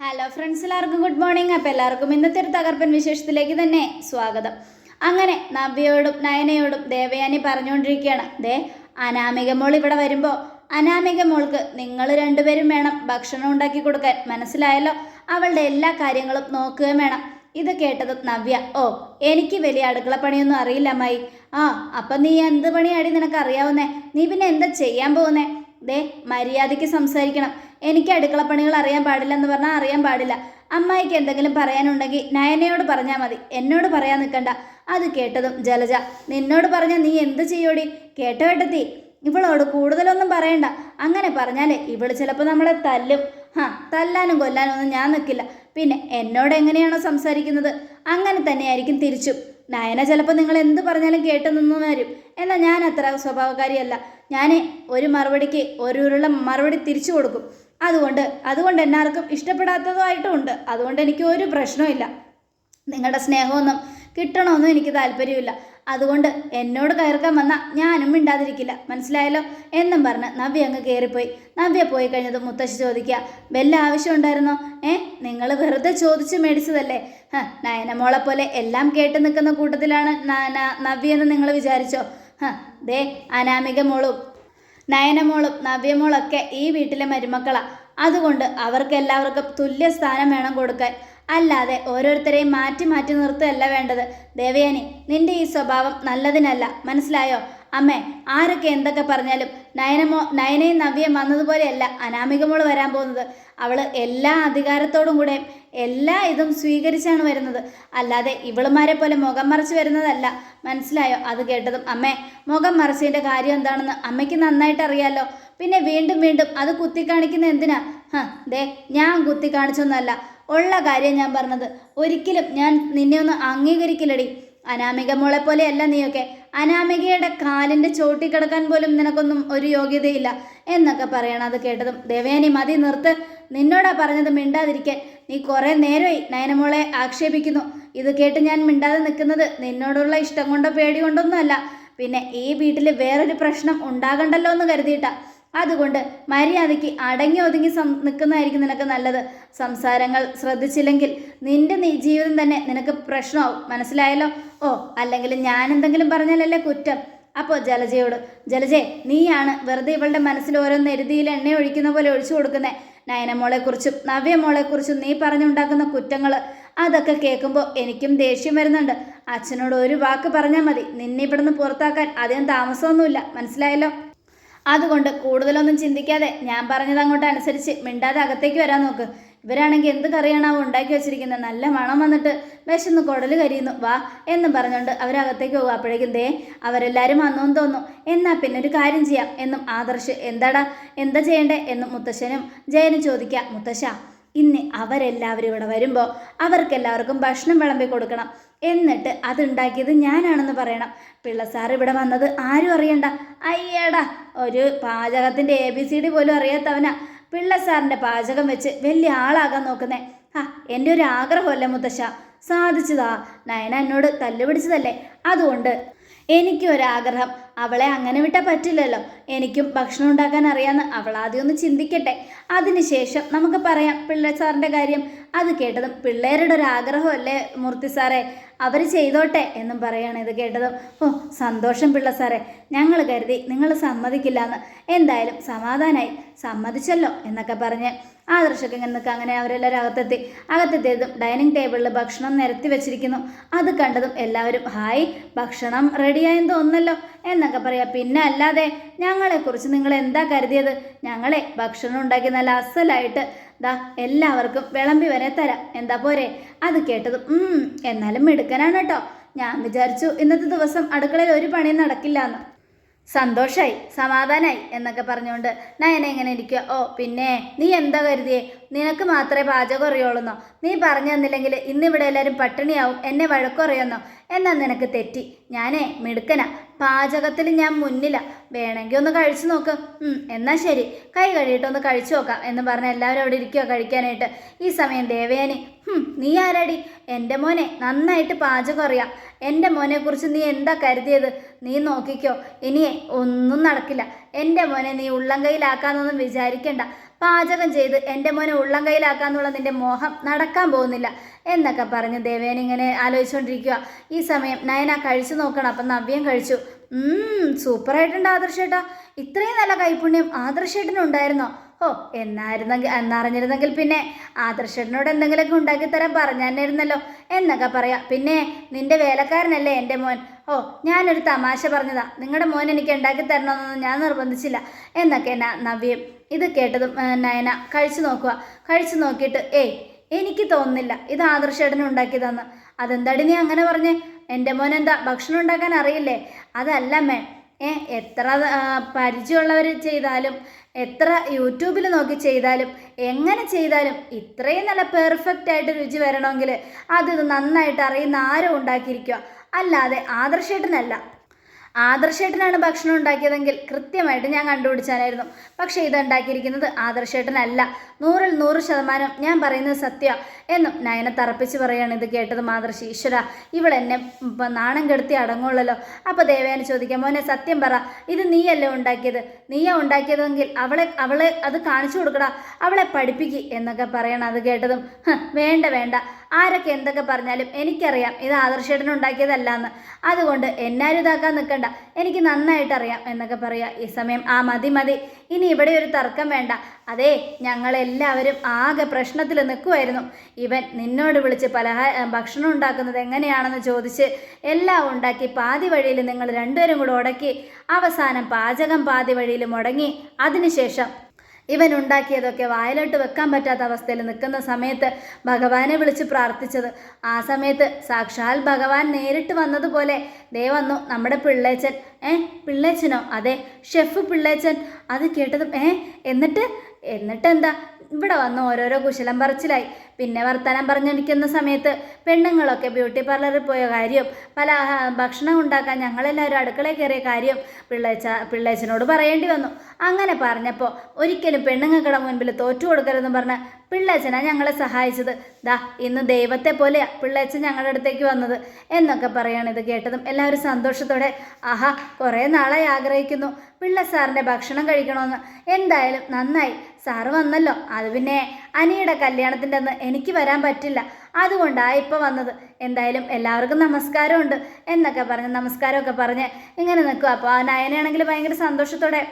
Hello friends എല്ലാവർക്കും good morning അപ്പോൾ എല്ലാവർക്കും ഇന്നത്തെ ഒരു തകർപ്പൻ വിശേഷത്തിലേക്ക് തന്നെ സ്വാഗതം. അങ്ങനെ നവ്യയോടും നയനയോടും ദേവയാനി പറഞ്ഞുകൊണ്ടിരിക്കുകയാണ്. ദേ അനാമിക മോൾ ഇവിടെ വരുമ്പോൾ അനാമിക മോൾക്ക് നിങ്ങൾ രണ്ടുപേരും വേണം ഭക്ഷണം ഉണ്ടാക്കി കൊടുക്കാൻ. മനസ്സിലായല്ലോ? അവളുടെ എല്ലാ കാര്യങ്ങളും നോക്കുകയും വേണം. ഇത് കേട്ടത് നവ്യ. ഓ എനിക്ക് വലിയ അടുക്കള പണിയൊന്നും അറിയില്ല അമ്മായി. ആ അപ്പം നീ എന്ത് പണിയാടി നിനക്ക് അറിയാവുന്നേ നീ പിന്നെ എന്താ ചെയ്യാൻ പോകുന്നേ? ദേ മര്യാദയ്ക്ക് സംസാരിക്കണം. എനിക്ക് അടുക്കളപ്പണികൾ അറിയാൻ പാടില്ല എന്ന് പറഞ്ഞാൽ അറിയാൻ പാടില്ല. അമ്മായിക്ക് എന്തെങ്കിലും പറയാനുണ്ടെങ്കിൽ നയനയോട് പറഞ്ഞാൽ മതി. എന്നോട് പറയാൻ നിൽക്കണ്ട. അത് കേട്ടതും ജലജ നിന്നോട് പറഞ്ഞാൽ നീ എന്ത് ചെയ്യോടി? കേട്ടോ കേട്ടെത്തി. ഇവളോട് കൂടുതലൊന്നും പറയണ്ട. അങ്ങനെ പറഞ്ഞാലേ ഇവൾ ചിലപ്പോൾ നമ്മളെ തല്ലും. ഹാ തല്ലാനും കൊല്ലാനും ഒന്നും ഞാൻ നിൽക്കില്ല പിന്നെ എന്നോട് എങ്ങനെയാണോ സംസാരിക്കുന്നത്? അങ്ങനെ തന്നെയായിരിക്കും തിരിച്ചും. നയന ചിലപ്പോൾ നിങ്ങൾ എന്ത് പറഞ്ഞാലും കേട്ട് നിന്നു വരും. എന്നാൽ ഞാൻ അത്ര സ്വഭാവക്കാരിയല്ല ഞാൻ ഒരു മറുപടിക്ക് ഒരു ഉരുള മറുപടി തിരിച്ചു കൊടുക്കും. അതുകൊണ്ട് അതുകൊണ്ട് എല്ലാവർക്കും ഇഷ്ടപ്പെടാത്തതുമായിട്ടും ഉണ്ട് അതുകൊണ്ട് എനിക്ക് ഒരു പ്രശ്നവും നിങ്ങളുടെ സ്നേഹമൊന്നും കിട്ടണമെന്നും എനിക്ക് താല്പര്യമില്ല അതുകൊണ്ട് എന്നോട് കയർക്കാൻ വന്നാൽ ഞാനും മിണ്ടാതിരിക്കില്ല. മനസ്സിലായല്ലോ? എന്നും പറഞ്ഞ് നവ്യ അങ്ങ് കയറിപ്പോയി നവ്യ പോയി കഴിഞ്ഞത് മുത്തശ്ശി ചോദിക്കുക വല്ല ആവശ്യമുണ്ടായിരുന്നോ? ഏ നിങ്ങൾ വെറുതെ ചോദിച്ച് മേടിച്ചതല്ലേ? നയനമോളെ പോലെ എല്ലാം കേട്ട് നിൽക്കുന്ന കൂട്ടത്തിലാണ് നവ്യ എന്ന് നിങ്ങൾ വിചാരിച്ചോ? ദേ അനാമിക മോളും നയനമോളും നവ്യമോളൊക്കെ ഈ വീട്ടിലെ മരുമക്കളാണ് അതുകൊണ്ട് അവർക്ക് എല്ലാവർക്കും തുല്യ സ്ഥാനം വേണം കൊടുക്കാൻ. അല്ലാതെ ഓരോരുത്തരെയും മാറ്റി മാറ്റി നിർത്തുകയല്ല വേണ്ടത്. ദേവയാനി നിന്റെ ഈ സ്വഭാവം നല്ലതിനല്ല. മനസ്സിലായോ? അമ്മേ ആരൊക്കെ എന്തൊക്കെ പറഞ്ഞാലും നയനമോ നയനയും നവ്യം വന്നതുപോലെയല്ല അനാമികമോൾ വരാൻ പോകുന്നത്. അവൾ എല്ലാ അധികാരത്തോടും കൂടെ എല്ലാ ഇതും സ്വീകരിച്ചാണ് വരുന്നത്. അല്ലാതെ ഇവളുമാരെ പോലെ മുഖം മറച്ച് വരുന്നതല്ല. മനസ്സിലായോ? അത് കേട്ടതും അമ്മേ മുഖം മറച്ചതിന്റെ കാര്യം എന്താണെന്ന് അമ്മയ്ക്ക് നന്നായിട്ട് അറിയാലോ. പിന്നെ വീണ്ടും വീണ്ടും അത് കുത്തി കാണിക്കുന്ന എന്തിനാ? ഹ ദേ ഞാൻ കുത്തി കാണിച്ചൊന്നല്ല ഉള്ള കാര്യം ഞാൻ പറഞ്ഞത് ഒരിക്കലും ഞാൻ നിന്നെ ഒന്ന് അംഗീകരിക്കില്ലടി. അനാമിക മോളെ പോലെയല്ല നീയൊക്കെ. അനാമികയുടെ കാലിന്റെ ചോട്ടി കിടക്കാൻ പോലും നിനക്കൊന്നും ഒരു യോഗ്യതയില്ല എന്നൊക്കെ പറയണം. അത് കേട്ടതും ദേവേനി മതി നിർത്ത്. നിന്നോടാ പറഞ്ഞത് മിണ്ടാതിരിക്കാൻ. നീ കുറേ നേരമായി നയനമോളെ ആക്ഷേപിക്കുന്നു. ഇത് കേട്ട് ഞാൻ മിണ്ടാതെ നിൽക്കുന്നത് നിന്നോടുള്ള ഇഷ്ടം കൊണ്ടോ പേടി കൊണ്ടൊന്നുമല്ല. പിന്നെ ഈ വീട്ടിൽ വേറൊരു പ്രശ്നം ഉണ്ടാകണ്ടല്ലോ എന്ന് കരുതിയിട്ടാ. അതുകൊണ്ട് മര്യാദയ്ക്ക് അടങ്ങി ഒതുങ്ങി സം നിൽക്കുന്നതായിരിക്കും നിനക്ക് നല്ലത്. സംസാരങ്ങൾ ശ്രദ്ധിച്ചില്ലെങ്കിൽ നിന്റെ ജീവിതം തന്നെ നിനക്ക് പ്രശ്നമാവും. മനസ്സിലായല്ലോ? ഓ അല്ലെങ്കിൽ ഞാൻ എന്തെങ്കിലും പറഞ്ഞാലല്ലേ കുറ്റം? അപ്പോൾ ജലജയോട് ജലജെ നീയാണ് വെറുതെ ഇവളുടെ മനസ്സിൽ ഓരോന്ന് എരുതിയിൽ എണ്ണ ഒഴിക്കുന്ന പോലെ ഒഴിച്ചു കൊടുക്കുന്നത് നയനമോളെക്കുറിച്ചും നവ്യമോളെക്കുറിച്ചും നീ പറഞ്ഞുണ്ടാക്കുന്ന കുറ്റങ്ങൾ അതൊക്കെ കേൾക്കുമ്പോൾ എനിക്കും ദേഷ്യം വരുന്നുണ്ട്. അച്ഛനോട് ഒരു വാക്ക് പറഞ്ഞാൽ മതി. നിന്നെ ഇവിടുന്ന് പുറത്താക്കാൻ അധികം താമസമൊന്നുമില്ല. മനസ്സിലായല്ലോ? അതുകൊണ്ട് കൂടുതലൊന്നും ചിന്തിക്കാതെ ഞാൻ പറഞ്ഞത് അങ്ങോട്ട് അനുസരിച്ച് മിണ്ടാതെ അകത്തേക്ക് വരാൻ നോക്ക്. ഇവരാണെങ്കിൽ എന്ത് കറിയാണാവോ ഉണ്ടാക്കി വെച്ചിരിക്കുന്നത് നല്ല മണം വന്നിട്ട് വിശന്ന് കുടൽ കരിയുന്നു. വാ എന്നും പറഞ്ഞുകൊണ്ട് അവരകത്തേക്ക് പോകും അപ്പോഴേക്കും ദേ അവരെല്ലാവരും വന്നു തോന്നും എന്നാൽ പിന്നെ ഒരു കാര്യം ചെയ്യാം എന്നും ആദർശ് എന്താടാ എന്താ ചെയ്യണ്ടേ എന്നും മുത്തശ്ശനും ജയനും ചോദിക്കാം മുത്തശ്ശ ഇന്ന് അവരെല്ലാവരും ഇവിടെ വരുമ്പോൾ അവർക്കെല്ലാവർക്കും ഭക്ഷണം വിളമ്പി കൊടുക്കണം. എന്നിട്ട് അതുണ്ടാക്കിയത് ഞാനാണെന്ന് പറയണം. പിള്ള സാർ ഇവിടെ വന്നത് ആരും അറിയണ്ട. അയ്യടാ ഒരു പാചകത്തിന്റെ എ ബി സി ഡി പോലും അറിയാത്തവനാ. പിള്ള സാറിന്റെ പാചകം വെച്ച് വലിയ ആളാകാൻ നോക്കുന്നേ. ആ എന്റെ ഒരു ആഗ്രഹമല്ലേ മുത്തശ്ശ. സാധിച്ചതാ. നയന എന്നോട് തല്ലുപിടിച്ചതല്ലേ അതുകൊണ്ട് എനിക്കും ഒരാഗ്രഹം. അവളെ അങ്ങനെ വിട്ടാൽ പറ്റില്ലല്ലോ. എനിക്കും ഭക്ഷണം ഉണ്ടാക്കാൻ അറിയാമെന്ന് അവൾ ആദ്യം ഒന്ന് ചിന്തിക്കട്ടെ. അതിനുശേഷം നമുക്ക് പറയാം പിള്ളേ സാറിന്റെ കാര്യം. അത് കേട്ടതും പിള്ളേരുടെ ഒരു ആഗ്രഹമല്ലേ മൂർത്തി സാറേ? അവർ ചെയ്തോട്ടെ എന്നും പറയാണ് ഇത് കേട്ടതും. ഓ സന്തോഷം പിള്ള സാറേ. ഞങ്ങൾ കരുതി നിങ്ങൾ സമ്മതിക്കില്ല എന്ന് എന്തായാലും സമാധാനമായി സമ്മതിച്ചല്ലോ എന്നൊക്കെ പറഞ്ഞ് ആദർശൊക്കെ ദർശകം നിൽക്കുക അങ്ങനെ അവരെല്ലാവരും അകത്തെത്തി അകത്തെത്തിയതും ഡൈനിങ് ടേബിളിൽ ഭക്ഷണം നിരത്തി വെച്ചിരിക്കുന്നു. അത് കണ്ടതും എല്ലാവരും ഹായ് ഭക്ഷണം റെഡിയായെന്ന് തോന്നല്ലോ എന്നൊക്കെ പറയാം. പിന്നെ അല്ലാതെ ഞങ്ങളെക്കുറിച്ച് നിങ്ങൾ എന്താ കരുതിയത്? ഞങ്ങളെ ഭക്ഷണം ഉണ്ടാക്കി നല്ല അസലായിട്ട് ദാ എല്ലാവർക്കും വിളമ്പി വരെ തരാം. എന്താ പോരെ? അത് കേട്ടതും എന്നാലും മിടുക്കനാണ് കേട്ടോ. ഞാൻ വിചാരിച്ചു ഇന്നത്തെ ദിവസം അടുക്കളയിൽ ഒരു പണിയും നടക്കില്ല എന്ന് സന്തോഷായി സമാധാനായി എന്നൊക്കെ പറഞ്ഞുകൊണ്ട് നയന എങ്ങനെ ഇരിക്കുക ഓ പിന്നെ നീ എന്താ കരുതിയേ? നിനക്ക് മാത്രമേ പാചകം അറിയുള്ളൂന്നോ? നീ പറഞ്ഞു തന്നില്ലെങ്കിൽ ഇന്നിവിടെ എല്ലാവരും പട്ടിണിയാവും എന്നെ വഴക്കറിയുന്നോ എന്നാൽ നിനക്ക് തെറ്റി. ഞാനേ മിടുക്കനാ. പാചകത്തിൽ ഞാൻ മുന്നില. വേണമെങ്കിൽ ഒന്ന് കഴിച്ചു നോക്ക്. എന്നാ ശരി. കൈ കഴിയിട്ട് ഒന്ന് കഴിച്ചു നോക്കാം എന്ന് പറഞ്ഞ് എല്ലാവരും അവിടെ ഇരിക്കുക കഴിക്കാനായിട്ട്. ഈ സമയം ദേവയാനി "ഹും, നീ ആരാടി? എന്റെ മോനെ നന്നായിട്ട് പാചകം അറിയാം. എന്റെ മോനെക്കുറിച്ച് നീ എന്താ കരുതിയത്? നീ നോക്കിക്കോ. ഇനിയേ ഒന്നും നടക്കില്ല. എന്റെ മോനെ നീ ഉള്ളം കയ്യിലാക്കാന്നൊന്നും വിചാരിക്കണ്ട. പാചകം ചെയ്ത് എന്റെ മോനെ ഉള്ളം കയ്യിലാക്കാന്നുള്ള നിന്റെ മോഹം നടക്കാൻ പോകുന്നില്ല എന്നൊക്കെ പറഞ്ഞ് ദേവേന ഇങ്ങനെ ആലോചിച്ചുകൊണ്ടിരിക്കുക ഈ സമയം നയന കഴിച്ചു നോക്കണം അപ്പം നവ്യം കഴിച്ചു. സൂപ്പറായിട്ടുണ്ട് ആദർശേട്ടാ. ഇത്രയും നല്ല കൈപുണ്യം ആദർശേട്ടനുണ്ടായിരുന്നോ ഓ എന്നായിരുന്നെങ്കിൽ എന്നറിഞ്ഞിരുന്നെങ്കിൽ പിന്നെ ആദർശനോട് എന്തെങ്കിലുമൊക്കെ ഉണ്ടാക്കി തരാൻ പറഞ്ഞായിരുന്നല്ലോ എന്നൊക്കെ പറയാം. പിന്നെ നിന്റെ വേലക്കാരനല്ലേ എന്റെ മോൻ? ഓ ഞാനൊരു തമാശ പറഞ്ഞതാ. നിങ്ങളുടെ മോൻ എനിക്ക് ഉണ്ടാക്കി തരണമെന്നൊന്നും ഞാൻ നിർബന്ധിച്ചില്ല എന്നൊക്കെ എന്നാ നവ്യം ഇത് കേട്ടതും നയന കഴിച്ചു നോക്കുക. കഴിച്ചു നോക്കിയിട്ട് ഏയ് എനിക്ക് തോന്നുന്നില്ല. ഇത് ആദർശേടനെ ഉണ്ടാക്കിയതാന്ന്. അതെന്താടി നീ അങ്ങനെ പറഞ്ഞേ? എന്റെ മോൻ എന്താ ഭക്ഷണം ഉണ്ടാക്കാൻ അറിയില്ലേ? അതല്ല മേ ഏ എത്ര പരിചയമുള്ളവർ ചെയ്താലും എത്ര യൂട്യൂബിൽ നോക്കി ചെയ്താലും എങ്ങനെ ചെയ്താലും ഇത്രയും നല്ല പെർഫെക്റ്റ് ആയിട്ട് രുചി വരണമെങ്കിൽ അത് നന്നായിട്ട് അറിയുന്ന ആരും ഉണ്ടാക്കിയിരിക്കുക അല്ലാതെ ആദർശേട്ടനല്ല. ആദർശേട്ടനാണ് ഭക്ഷണം ഉണ്ടാക്കിയതെങ്കിൽ കൃത്യമായിട്ട് ഞാൻ കണ്ടുപിടിച്ചാലായിരുന്നു. പക്ഷേ ഇത് ഉണ്ടാക്കിയിരിക്കുന്നത് ആദർശേട്ടനല്ല. നൂറിൽ നൂറ് ശതമാനം ഞാൻ പറയുന്നത് സത്യ എന്നും നയനെ തറപ്പിച്ച് പറയാണ് ഇത് കേട്ടത് മാതൃശി ഈശ്വര ഇവളെന്നെ നാണം കെടുത്തി അടങ്ങുള്ളല്ലോ. അപ്പോൾ ദേവേനെ ചോദിക്കാം മോനെ സത്യം പറ ഇത് നീയല്ലേ ഉണ്ടാക്കിയത്? നീയാ ഉണ്ടാക്കിയതെങ്കിൽ അവളെ അവളെ അത് കാണിച്ചു കൊടുക്കടാ. അവളെ പഠിപ്പിക്കുക എന്നൊക്കെ പറയണം അത് കേട്ടതും. വേണ്ട വേണ്ട. ആരൊക്കെ എന്തൊക്കെ പറഞ്ഞാലും എനിക്കറിയാം ഇത് ആദർശേട്ടൻ ഉണ്ടാക്കിയതല്ല എന്ന് അതുകൊണ്ട് എന്നാരും ഇതാക്കാൻ നിൽക്കണ്ട എനിക്ക് നന്നായിട്ട് അറിയാം എന്നൊക്കെ പറയാം. ഈ സമയം ആ മതി മതി. ഇനി ഇവിടെ ഒരു തർക്കം വേണ്ട. അതെ ഞങ്ങളെല്ലാവരും ആകെ പ്രശ്നത്തിൽ നിൽക്കുമായിരുന്നു ഇവൻ നിന്നോട് വിളിച്ച് പലഹാര ഭക്ഷണം ഉണ്ടാക്കുന്നത് എങ്ങനെയാണെന്ന് ചോദിച്ച് എല്ലാം ഉണ്ടാക്കി പാതി വഴിയിൽ നിങ്ങൾ രണ്ടുപേരും കൂടെ ഉടക്കി അവസാനം പാചകം പാതി വഴിയിൽ മുടങ്ങി അതിനുശേഷം ഇവൻ ഉണ്ടാക്കിയതൊക്കെ വായിലോട്ട് വെക്കാൻ പറ്റാത്ത അവസ്ഥയിൽ നിൽക്കുന്ന സമയത്ത് ഭഗവാനെ വിളിച്ച് പ്രാർത്ഥിച്ചത്. ആ സമയത്ത് സാക്ഷാൽ ഭഗവാൻ നേരിട്ട് വന്നതുപോലെ ദേ വന്നു നമ്മുടെ പിള്ളേച്ചൻ. ഏ പിള്ളേച്ചനോ? അതെ ഷെഫ് പിള്ളേച്ചൻ. അത് കേട്ടതും ഏ എന്നിട്ട് എന്നിട്ട് എന്താ ഇവിടെ വന്ന് ഓരോരോ കുശലം പറച്ചിലായി. പിന്നെ വർത്തമാനം പറഞ്ഞിരിക്കുന്ന സമയത്ത് പെണ്ണുങ്ങളൊക്കെ ബ്യൂട്ടി പാർലറിൽ പോയ കാര്യം പല ഭക്ഷണം ഉണ്ടാക്കാൻ ഞങ്ങളെല്ലാവരും അടുക്കളയിൽ കയറിയ കാര്യം പിള്ളേച്ച പിള്ളേച്ചനോട് പറയേണ്ടി വന്നു. അങ്ങനെ പറഞ്ഞപ്പോൾ ഒരിക്കലും പെണ്ണുങ്ങൾക്കിടെ മുൻപിൽ തോറ്റു കൊടുക്കരുതെന്ന് പറഞ്ഞ് പിള്ളേച്ചനാ ഞങ്ങളെ സഹായിച്ചത്. ദാ ഇന്ന് ദൈവത്തെ പോലെയാ പിള്ളേച്ചൻ ഞങ്ങളുടെ അടുത്തേക്ക് വന്നത് എന്നൊക്കെ പറയാണ് ഇത് കേട്ടതും എല്ലാവരും സന്തോഷത്തോടെ ആഹാ കുറേ നാളായി ആഗ്രഹിക്കുന്നു. പിള്ള സാറിന്റെ ഭക്ഷണം കഴിക്കണമെന്ന്. എന്തായാലും നന്നായി. സാറ് വന്നല്ലോ. അത് പിന്നെ അനിയുടെ കല്യാണത്തിന്റെ അന്ന് എനിക്ക് വരാൻ പറ്റില്ല. അതുകൊണ്ടാണ് ഇപ്പോൾ വന്നത്. എന്തായാലും എല്ലാവർക്കും നമസ്കാരമുണ്ട് എന്നൊക്കെ പറഞ്ഞ് നമസ്കാരമൊക്കെ പറഞ്ഞ് ഇങ്ങനെ നിൽക്കുക അപ്പോൾ ആ നയനാണെങ്കിൽ ഭയങ്കര സന്തോഷത്തോടെ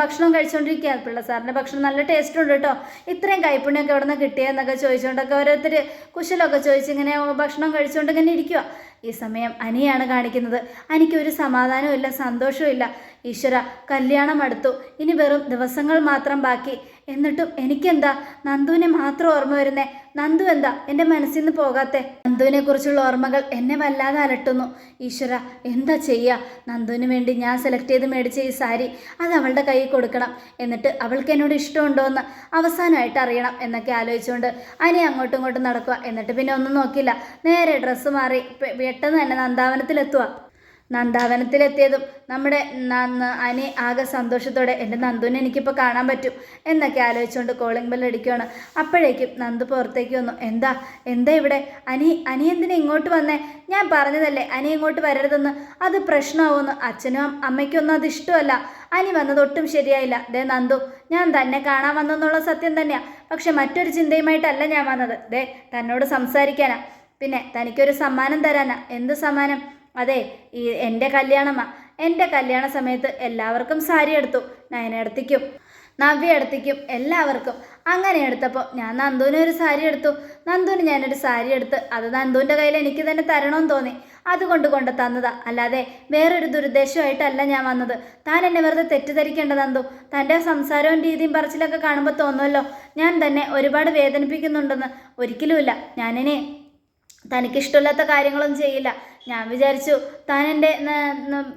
ഭക്ഷണം കഴിച്ചുകൊണ്ടിരിക്കുകയാണ് പിള്ള സാറിന്റെ ഭക്ഷണം നല്ല ടേസ്റ്റ് ഉണ്ട് കേട്ടോ. ഇത്രയും കൈപ്പുണ്യൊക്കെ എവിടെ നിന്ന് കിട്ടിയെന്നൊക്കെ ചോദിച്ചുകൊണ്ടൊക്കെ ഓരോരുത്തർ കുശലൊക്കെ ചോദിച്ച് ഇങ്ങനെ ഭക്ഷണം കഴിച്ചുകൊണ്ട് ഇങ്ങനെ ഇരിക്കുക ഈ സമയം അനിയാണ് കാണിക്കുന്നത്. അനിക്ക് ഒരു സമാധാനവും ഇല്ല സന്തോഷവും ഇല്ല. ഈശ്വര കല്യാണം അടുത്തു ഇനി വെറും ദിവസങ്ങൾ മാത്രം ബാക്കി. എന്നിട്ടും എനിക്കെന്താ? നന്ദുവിനെ മാത്രം ഓർമ്മ വരുന്നേ. നന്ദു എന്താ? എന്റെ മനസ്സിൽ നിന്ന് പോകാത്തെ. നന്ദുവിനെ കുറിച്ചുള്ള ഓർമ്മകൾ എന്നെ വല്ലാതെ അലട്ടുന്നു. ഈശ്വര എന്താ ചെയ്യുക നന്ദുവിന് വേണ്ടി ഞാൻ സെലക്ട് ചെയ്ത് മേടിച്ച ഈ സാരി അത് അവളുടെ കയ്യിൽ കൊടുക്കണം. എന്നിട്ട് അവൾക്ക് എന്നോട് ഇഷ്ടമുണ്ടോ എന്ന് അവസാനമായിട്ട് അറിയണം എന്നൊക്കെ ആലോചിച്ചുകൊണ്ട് അനി അങ്ങോട്ടും ഇങ്ങോട്ടും നടക്കുക എന്നിട്ട് പിന്നെ ഒന്നും നോക്കില്ല നേരെ ഡ്രസ്സ് മാറി. പെട്ടെന്ന് തന്നെ നന്ദാവനത്തിലെത്തുക നന്ദാവനത്തിലെത്തിയതും നമ്മുടെ അനി ആകെ സന്തോഷത്തോടെ എന്റെ നന്ദുവിനെ എനിക്കിപ്പോൾ കാണാൻ പറ്റും എന്നൊക്കെ ആലോചിച്ചുകൊണ്ട് കോളിംഗ് ബെൽ അടിക്കുകയാണ് അപ്പോഴേക്കും നന്ദു പുറത്തേക്ക് വന്നു. എന്താ? എന്താ ഇവിടെ? അനി അനി എന്തിനാ ഇങ്ങോട്ട് വന്നേ? ഞാൻ പറഞ്ഞതല്ലേ അനി ഇങ്ങോട്ട് വരരുതെന്ന്. അത് പ്രശ്നമാവുമെന്ന്. അച്ഛനും അമ്മയ്ക്കൊന്നും അത് ഇഷ്ടമല്ല. അനി വന്നത് ഒട്ടും ശരിയായില്ല. ദേ നന്ദു ഞാൻ തന്നെ കാണാൻ വന്നെന്നുള്ള സത്യം തന്നെയാണ് പക്ഷെ മറ്റൊരു ചിന്തയുമായിട്ടല്ല ഞാൻ വന്നത്. ദേ തന്നോട് സംസാരിക്കാനാ. പിന്നെ തനിക്കൊരു സമ്മാനം തരാനാ. എന്ത് സമ്മാനം? അതെ ഈ എന്റെ കല്യാണമാ. എന്റെ കല്യാണ സമയത്ത് എല്ലാവർക്കും സാരി എടുത്തു. നയനടുത്തേക്കും നവ്യ എടുത്തേക്കും. എല്ലാവർക്കും. അങ്ങനെ എടുത്തപ്പോൾ ഞാൻ നന്ദുവിന് ഒരു സാരി എടുത്തു. നന്ദുവിന് ഞാനൊരു സാരി എടുത്ത് അത് നന്ദുവിന്റെ കയ്യിൽ എനിക്ക് തന്നെ തരണമെന്ന് തോന്നി. അതുകൊണ്ട് കൊണ്ട് തന്നതാ. അല്ലാതെ വേറൊരു ദുരുദ്ദേശമായിട്ടല്ല ഞാൻ വന്നത്. താൻ എന്നെ വെറുതെ തെറ്റിദ്ധരിക്കേണ്ട നന്ദു. തന്റെ സംസാരവും രീതിയും പറച്ചിലൊക്കെ കാണുമ്പോൾ തോന്നുമല്ലോ. ഞാൻ തന്നെ ഒരുപാട് വേദനിപ്പിക്കുന്നുണ്ടെന്ന്. ഒരിക്കലുമില്ല. ഞാനിനി തനിക്കിഷ്ടമില്ലാത്ത കാര്യങ്ങളൊന്നും ചെയ്യില്ല. ഞാൻ വിചാരിച്ചു താൻ എന്റെ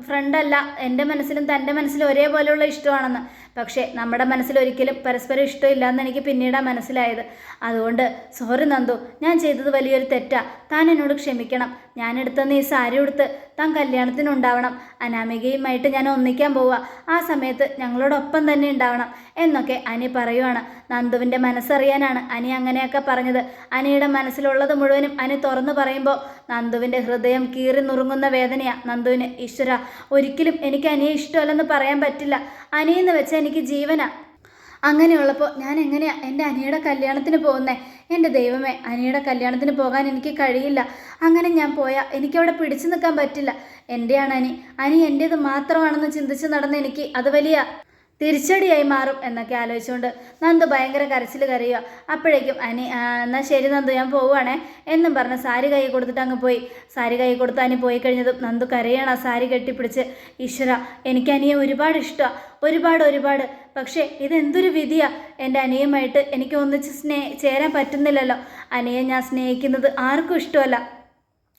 ഫ്രണ്ടല്ല എന്റെ മനസ്സിലും തന്റെ മനസ്സിലും ഒരേപോലെയുള്ള ഇഷ്ടമാണെന്ന്. പക്ഷേ നമ്മുടെ മനസ്സിൽ ഒരിക്കലും പരസ്പരം ഇഷ്ടമില്ല എന്ന് എനിക്ക് പിന്നീടാണ് മനസ്സിലായത്. അതുകൊണ്ട് സോറി നന്ദു ഞാൻ ചെയ്തത് വലിയൊരു തെറ്റാ. താൻ എന്നോട് ക്ഷമിക്കണം. ഞാൻ എടുത്ത ഈ സാരി ഉടുത്ത് താൻ കല്യാണത്തിനുണ്ടാവണം. അനാമികയുമായിട്ട് ഞാൻ ഒന്നിക്കാൻ പോവുക ആ സമയത്ത് ഞങ്ങളോടൊപ്പം തന്നെ ഉണ്ടാവണം എന്നൊക്കെ അനി പറയുവാണ്. നന്ദുവിന്റെ മനസ്സറിയാനാണ് അനി അങ്ങനെയൊക്കെ പറഞ്ഞത്. അനിയുടെ മനസ്സിലുള്ളത് മുഴുവനും അനി തുറന്നു പറയുമ്പോൾ നന്ദുവിന്റെ ഹൃദയം കീറി നുറുങ്ങുന്ന വേദനയാണ് നന്ദുവിന് ഈശ്വര ഒരിക്കലും എനിക്ക് അനിയെ ഇഷ്ടമല്ലെന്ന് പറയാൻ പറ്റില്ല. അനിയെന്ന് വെച്ചാൽ എനിക്ക് ജീവനാ. അങ്ങനെയുള്ളപ്പോൾ ഞാൻ എങ്ങനെയാണ് എന്റെ അനിയുടെ കല്യാണത്തിന് പോകുന്നേ? എന്റെ ദൈവമേ അനിയുടെ കല്യാണത്തിന് പോകാൻ എനിക്ക് കഴിയില്ല. അങ്ങനെ ഞാൻ പോയാൽ എനിക്കവിടെ പിടിച്ചു നിൽക്കാൻ പറ്റില്ല. എന്റെയാണ് അനി. അനി എന്റേത് മാത്രമാണെന്ന് ചിന്തിച്ച് നടന്ന എനിക്ക് അത് വലിയ തിരിച്ചടിയായി മാറും എന്നൊക്കെ ആലോചിച്ചുകൊണ്ട് നന്ദു ഭയങ്കര കരച്ചിൽ കരയുക. അപ്പോഴേക്കും അനി "ആ, എന്നാൽ ശരി നന്ദു ഞാൻ പോവുകയാണേ എന്നും പറഞ്ഞ് സാരി കൈ കൊടുത്തിട്ട് അങ്ങ് പോയി. സാരി കൈ കൊടുത്ത് അനി പോയി കഴിഞ്ഞതും നന്ദു കരയണ സാരി കെട്ടിപ്പിടിച്ച്. ഈശ്വര എനിക്ക് അനിയെ ഒരുപാട് ഇഷ്ടമാണ് ഒരുപാട് ഒരുപാട്. പക്ഷേ ഇതെന്തൊരു വിധിയാണ് എന്റെ അനിയുമായിട്ട് എനിക്ക് ഒന്നിച്ച് സ്നേ ചേരാൻ പറ്റുന്നില്ലല്ലോ. അനിയെ ഞാൻ സ്നേഹിക്കുന്നത് ആർക്കും ഇഷ്ടമല്ല.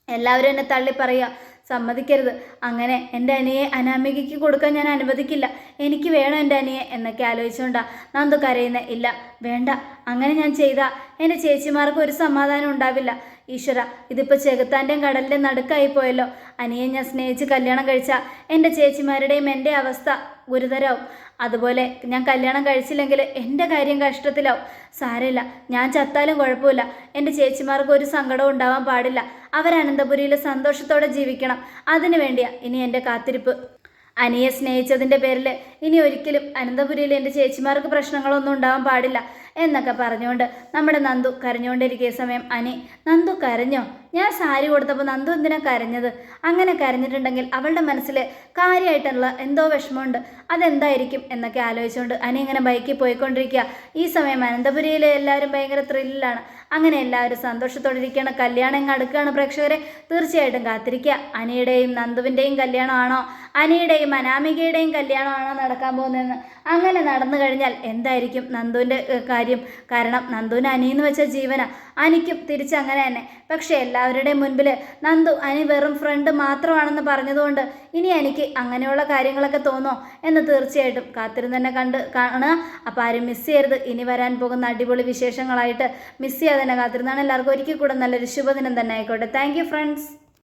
എല്ലാവരും എന്നെ തള്ളി പറയുക. സമ്മതിക്കരുത്. അങ്ങനെ എന്റെ അനിയെ അനാമികയ്ക്ക് കൊടുക്കാൻ ഞാൻ അനുവദിക്കില്ല. എനിക്ക് വേണം എന്റെ അനിയെ എന്നൊക്കെ ആലോചിച്ചുകൊണ്ടാ നന്ദു കരയുന്ന. ഇല്ല വേണ്ട. അങ്ങനെ ഞാൻ ചെയ്താൽ എന്റെ ചേച്ചിമാർക്ക് ഒരു സമാധാനം ഉണ്ടാവില്ല. ഈശ്വര ഇതിപ്പോൾ ചെകുത്താന്റെയും കടലിന്റെ നടുക്കായി പോയല്ലോ. അനിയെ ഞാൻ സ്നേഹിച്ച് കല്യാണം കഴിച്ചാൽ എന്റെ ചേച്ചിമാരുടെയും എന്റെ അവസ്ഥ ഗുരുതരവും. അതുപോലെ ഞാൻ കല്യാണം കഴിച്ചില്ലെങ്കിൽ എന്റെ കാര്യം കഷ്ടത്തിലാവും. സാരമില്ല ഞാൻ ചത്താലും കുഴപ്പമില്ല. എന്റെ ചേച്ചിമാർക്ക് ഒരു സങ്കടവും ഉണ്ടാവാൻ പാടില്ല. അവർ അനന്തപുരിയിൽ സന്തോഷത്തോടെ ജീവിക്കണം. അതിനു വേണ്ടിയാ ഇനി എന്റെ കാത്തിരിപ്പ്. അനിയെ സ്നേഹിച്ചതിന്റെ പേരിൽ ഇനി ഒരിക്കലും അനന്തപുരിയിൽ എന്റെ ചേച്ചിമാർക്ക് പ്രശ്നങ്ങളൊന്നും ഉണ്ടാവാൻ പാടില്ല. എന്നൊക്കെ പറഞ്ഞുകൊണ്ട് നമ്മുടെ നന്ദു കരഞ്ഞുകൊണ്ടിരിക്കുന്ന സമയം അനി നന്ദു കരഞ്ഞോ? ഞാൻ സാരി കൊടുത്തപ്പോൾ നന്ദു എന്തിനാ കരഞ്ഞത്? അങ്ങനെ കരഞ്ഞിട്ടുണ്ടെങ്കിൽ അവളുടെ മനസ്സിൽ കാര്യമായിട്ടുള്ള എന്തോ വിഷമമുണ്ട്. അതെന്തായിരിക്കും എന്നൊക്കെ ആലോചിച്ചുകൊണ്ട് അനി ഇങ്ങനെ ബൈക്കിൽ പോയിക്കൊണ്ടിരിക്കുക. ഈ സമയം അനന്തപുരിയിലെ എല്ലാവരും ഭയങ്കര ത്രില്ലാണ് അങ്ങനെ എല്ലാവരും സന്തോഷത്തോടെ ഇരിക്കുകയാണ്. കല്യാണം ഇങ്ങ് അടുക്കുകയാണ് പ്രേക്ഷകരെ. തീർച്ചയായിട്ടും കാത്തിരിക്കുക. അനിയുടെയും നന്ദുവിന്റെയും കല്യാണമാണോ? അനിയുടെയും അനാമികയുടെയും കല്യാണമാണോ നടക്കാൻ പോകുന്നതെന്ന് അങ്ങനെ നടന്നു കഴിഞ്ഞാൽ എന്തായിരിക്കും നന്ദുവിന്റെ കാര്യം? കാരണം നന്ദുവിന് അനിയെന്ന് വെച്ച ജീവന. അനിക്കും തിരിച്ചങ്ങനെ തന്നെ. പക്ഷേ എല്ലാവരുടെയും മുൻപിൽ നന്ദു അനി വെറും ഫ്രണ്ട് മാത്രമാണെന്ന് പറഞ്ഞതുകൊണ്ട് ഇനി എനിക്ക് അങ്ങനെയുള്ള കാര്യങ്ങളൊക്കെ തോന്നോ എന്ന് തീർച്ചയായിട്ടും കാത്തിരുന്ന് തന്നെ കണ്ട് കാണുക. അപ്പോൾ ആരും മിസ് ചെയ്യരുത്. ഇനി വരാൻ പോകുന്ന അടിപൊളി വിശേഷങ്ങളായിട്ട് മിസ് ചെയ്യാതെ തന്നെ കാത്തിരുന്നാണ്. എല്ലാവർക്കും ഒരിക്കൽ കൂടെ നല്ലൊരു ശുഭദിനം തന്നെ ആയിക്കോട്ടെ. Thank friends